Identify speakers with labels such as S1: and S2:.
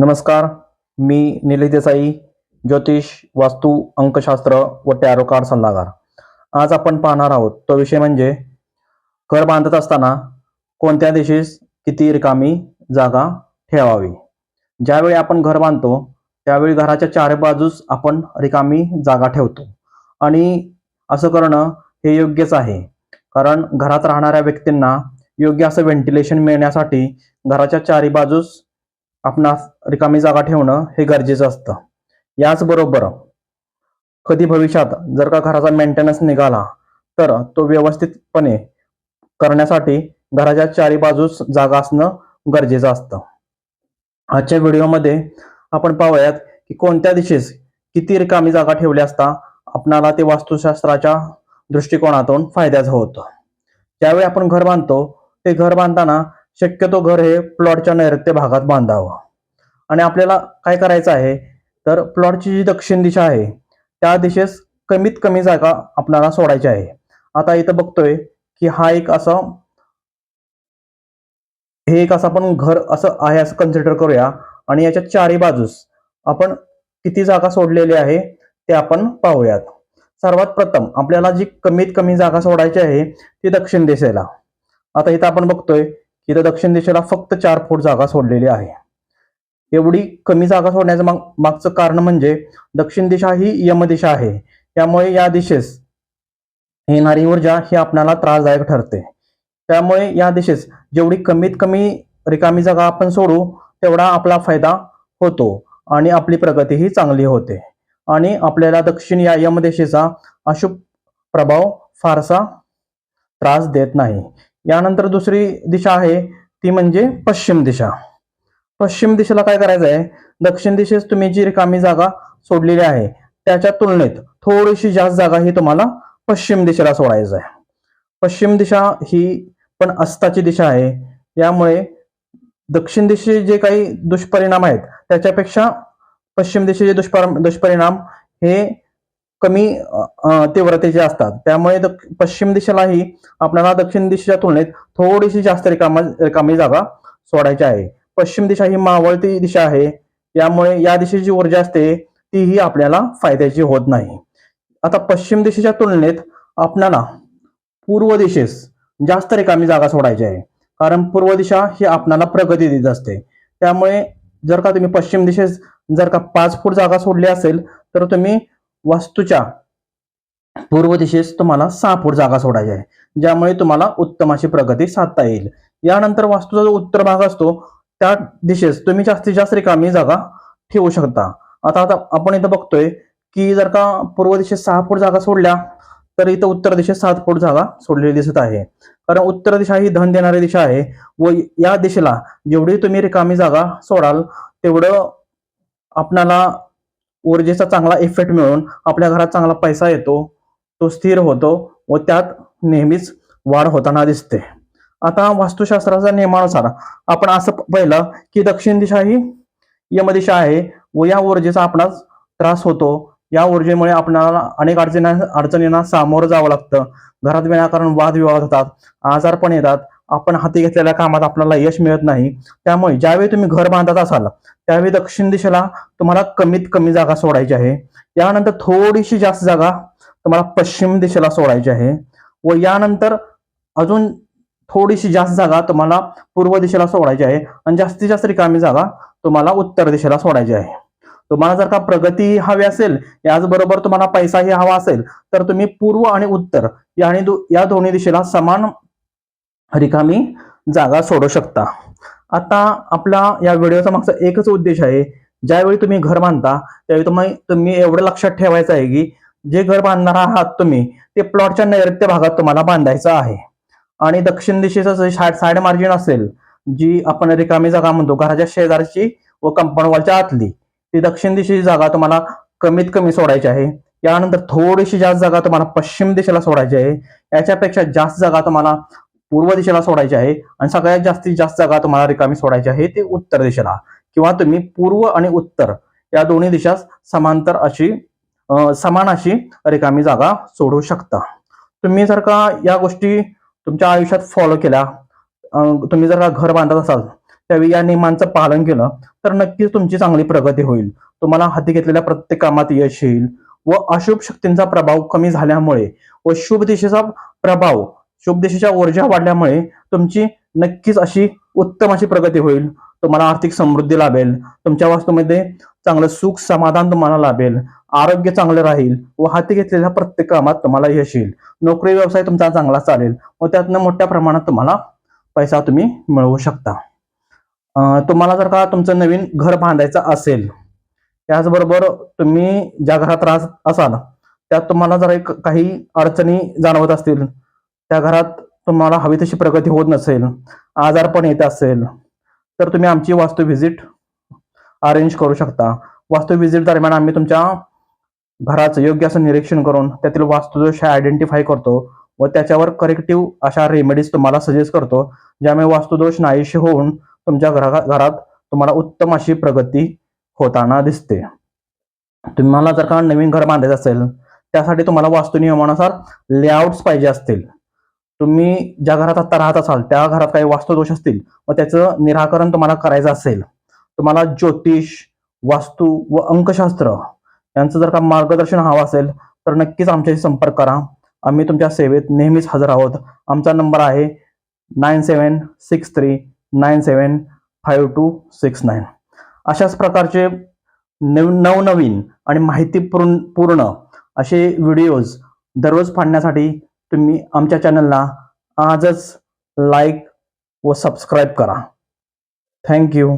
S1: नमस्कार मी निलेश देसाई ज्योतिष वास्तू अंकशास्त्र व टॅरो सल्लागार आज आपण पाहणार आहोत तो विषय म्हणजे घर बांधत असताना कोणत्या दिशेस किती रिकामी जागा ठेवावी? ज्यावेळी आपण घर बांधतो त्यावेळी घराच्या चार बाजूस आपण रिकामी जागा ठेवतो. आणि असं करणं हे योग्यच आहे कारण घरात राहणाऱ्या व्यक्तींना योग्य असं व्हेंटिलेशन मिळण्यासाठी घराच्या चारी बाजूस आपणास रिकामी जागा ठेवणं हे गरजेचं असतं. याचबरोबर कधी भविष्यात जर का घराचा मेंटेनन्स निघाला तर तो व्यवस्थितपणे करण्यासाठी घराच्या चारी बाजूस जागा असणं गरजेचं असतं. आजच्या व्हिडिओमध्ये आपण पाहूयात की कोणत्या दिशेस किती रिकामी जागा ठेवली असता आपणाला ते वास्तुशास्त्राच्या दृष्टिकोनातून फायद्याचं होतं. ज्यावेळी आपण घर बांधतो ते घर बांधताना शक्यतो घर हे प्लॉटच्या नैऋत्य भागात बांधावं. आणि आपल्याला काय करायचं आहे? तर प्लॉटची जी दक्षिण दिशा आहे त्या दिशेस कमीत कमी जागा आपल्याला सोडायची आहे. आता इथं बघतोय की हा एक असा हे एक असं आपण घर असं आहे असं कन्सिडर करूया. आणि याच्या चारी बाजूस आपण किती जागा सोडलेली आहे ते आपण पाहूयात. सर्वात प्रथम आपल्याला जी कमीत कमी जागा सोडायची आहे ती दक्षिण दिशेला. आता इथं आपण बघतोय इथं दक्षिण दिशेला फक्त चार फूट जागा सोडलेली आहे. एवढी कमी जागा सोडण्याचं माग मागचं कारण म्हणजे दक्षिण दिशा ही यमदिशा आहे. त्यामुळे या दिशेस येणारी ऊर्जा ही आपल्याला त्रासदायक ठरते. त्यामुळे या दिशेस जेवढी कमीत कमी रिकामी जागा आपण सोडू तेवढा आपला फायदा होतो आणि आपली प्रगतीही चांगली होते. आणि आपल्याला दक्षिण या यमदिशेचा अशुभ प्रभाव फारसा त्रास देत नाही. यानंतर दुसरी दिशा आहे ती म्हणजे पश्चिम दिशा. पश्चिम दिशेला काय करायचं आहे? दक्षिण दिशेस तुम्ही जी रिकामी जागा सोडलेली आहे त्याच्या तुलनेत थोडीशी जास्त जागा ही तुम्हाला पश्चिम दिशेला सोडायचं आहे. पश्चिम दिशा ही पण अस्ताची दिशा आहे. यामुळे दक्षिण दिशे जे काही दुष्परिणाम आहेत त्याच्यापेक्षा पश्चिम दिशेचे दुष्पर दुष्परिणाम हे कमी तीव्रतेचे असतात. त्यामुळे पश्चिम दिशेलाही आपल्याला दक्षिण दिशेच्या तुलनेत थोडीशी जास्त रिकामा रिकामी जागा सोडायची आहे. पश्चिम दिशा ही मावळती दिशा आहे. यामुळे या दिशेची ऊर्जा असते तीही आपल्याला फायद्याची होत नाही. आता पश्चिम दिशेच्या तुलनेत आपल्याला पूर्व दिशेस जास्त रिकामी जागा सोडायची आहे. कारण पूर्व दिशा ही आपणाला प्रगती देत असते. त्यामुळे जर का तुम्ही पश्चिम दिशेस जर का पाच फूट जागा सोडली असेल तर तुम्ही वास्तूच्या पूर्व दिशेस तुम्हाला सहा फूट जागा सोडायची आहे ज्यामुळे तुम्हाला उत्तम अशी प्रगती साधता येईल. यानंतर वास्तूचा जो उत्तर भाग असतो त्या दिशेस तुम्ही जास्तीत जास्त रिकामी जागा ठेवू शकता. आता आता आपण इथं बघतोय की जर का पूर्व दिशेत सहा फूट जागा सोडल्या तर इथं उत्तर दिशेत सात फूट जागा सोडलेली दिसत आहे. कारण उत्तर दिशा ही धन देणारी दिशा आहे व या दिशेला जेवढी तुम्ही रिकामी जागा सोडाल तेवढं आपणाला ऊर्जेचा चांगला इफेक्ट मिळून आपल्या घरात चांगला पैसा येतो तो स्थिर होतो व त्यात नेहमीच वाढ होताना दिसते. आता वास्तुशास्त्राच्या नियमानुसार आपण असं पाहिलं की दक्षिण दिशा ही यमदिशा आहे व या ऊर्जेचा आपणास त्रास होतो. या ऊर्जेमुळे आपल्याला अनेक अडचणी अडचणींना सामोरं जावं लागतं. घरात विनाकारण वादविवाद होतात आजार पण येतात. आपण हाती घेतलेल्या कामात आपल्याला यश मिळत नाही. त्यामुळे ज्यावेळी तुम्ही घर बांधत असाल त्यावेळी दक्षिण दिशेला तुम्हाला कमीत कमी जागा सोडायची आहे. यानंतर थोडीशी जास्त जागा तुम्हाला पश्चिम दिशेला सोडायची आहे व यानंतर अजून थोडीशी जास्त जागा तुम्हाला पूर्व दिशेला सोडायची आहे आणि जास्तीत जास्त रिकामी जागा तुम्हाला उत्तर दिशेला सोडायची आहे. तुम्हाला जर का प्रगती हवी असेल याचबरोबर तुम्हाला पैसाही हवा असेल तर तुम्ही पूर्व आणि उत्तर या आणि या दोन्ही दिशेला समान रिकामी जागा सोडू शकता. आता आपला या व्हिडिओचा मागचा एकच उद्देश आहे ज्यावेळी तुम्ही घर बांधता त्यावेळी तुम्ही तुम्ही एवढं लक्षात ठेवायचं आहे की जे घर बांधणार आहात तुम्ही ते प्लॉटच्या नैऋत्य भागात तुम्हाला बांधायचं आहे. आणि दक्षिण दिशेचं साईड साईड मार्जिन असेल जी आपण रिकामी जागा म्हणतो घराच्या शेजारची व कंपाऊंड वॉलच्या आतली ती दक्षिण दिशेची जागा तुम्हाला कमीत कमी सोडायची आहे. यानंतर थोडीशी जास्त जागा तुम्हाला पश्चिम दिशेला सोडायची आहे. याच्यापेक्षा जास्त जागा तुम्हाला पूर्व दिशेला सोडायची आहे आणि सगळ्यात जास्तीत जास्त जागा तुम्हाला रिकामी सोडायची आहे ते उत्तर दिशेला. किंवा तुम्ही पूर्व आणि उत्तर या दोन्ही दिशास समांतर अशी समान अशी रिकामी जागा सोडू शकता. तुम्ही जर का या गोष्टी तुमच्या आयुष्यात फॉलो केल्या तुम्ही जर का घर बांधत असाल त्यावेळी या नियमांचं पालन केलं तर नक्कीच तुमची चांगली प्रगती होईल. तुम्हाला हाती घेतलेल्या प्रत्येक कामात यश येईल व अशुभ शक्तींचा प्रभाव कमी झाल्यामुळे व शुभ दिशेचा प्रभाव शुभदेशीच्या ऊर्जा वाढल्यामुळे तुमची नक्कीच अशी उत्तम अशी प्रगती होईल. तुम्हाला आर्थिक समृद्धी लाभेल. तुमच्या वास्तूमध्ये चांगलं सुख समाधान तुम्हाला लाभेल. आरोग्य चांगलं राहील व हाती घेतलेल्या प्रत्येक कामात तुम्हाला यश येईल. नोकरी व्यवसाय तुमचा चांगला चालेल व त्यातनं मोठ्या प्रमाणात तुम्हाला पैसा तुम्ही मिळवू शकता. तुम्हाला जर का तुमचं नवीन घर बांधायचं असेल त्याचबरोबर तुम्ही ज्या घरात राहत असाल त्यात तुम्हाला जर एक काही अडचणी जाणवत असतील त्या घरात तुम्हाला हवी तशी प्रगती होत नसेल आजारपण येत असेल तर तुम्ही आमची वास्तू व्हिजिट अरेंज करू शकता. वास्तू व्हिजिट दरम्यान आम्ही तुमच्या घराचं योग्य असं निरीक्षण करून त्यातील वास्तुदोष आयडेंटिफाय करतो व त्याच्यावर करेक्टिव्ह अशा रेमेडीज तुम्हाला सजेस्ट करतो ज्यामुळे वास्तुदोष नाहीशी होऊन तुमच्या घरा घरात तुम्हाला उत्तम अशी प्रगती होताना दिसते. तुम्हाला जर का नवीन घर बांधायचं असेल त्यासाठी तुम्हाला वास्तू नियमानुसार लेआउट्स पाहिजे असतील. तुम्ही ज्या घरात आता राहत असाल त्या घरात काही वास्तुदोष असतील व त्याचं निराकरण तुम्हाला करायचं असेल. तुम्हाला ज्योतिष वास्तू व अंकशास्त्र यांचं जर का मार्गदर्शन हवं असेल तर नक्कीच आमच्याशी संपर्क करा. आम्ही तुमच्या सेवेत नेहमीच हजर आहोत. आमचा नंबर आहे nine seven six three nine seven five two six nine. अशाच प्रकारचे नव नवनवीन आणि माहितीपूर्ण पूर्ण असे व्हिडिओज दररोज पाडण्यासाठी तुम्ही आमच्या चॅनलला आजच लाईक व सबस्क्राईब करा. थँक्यू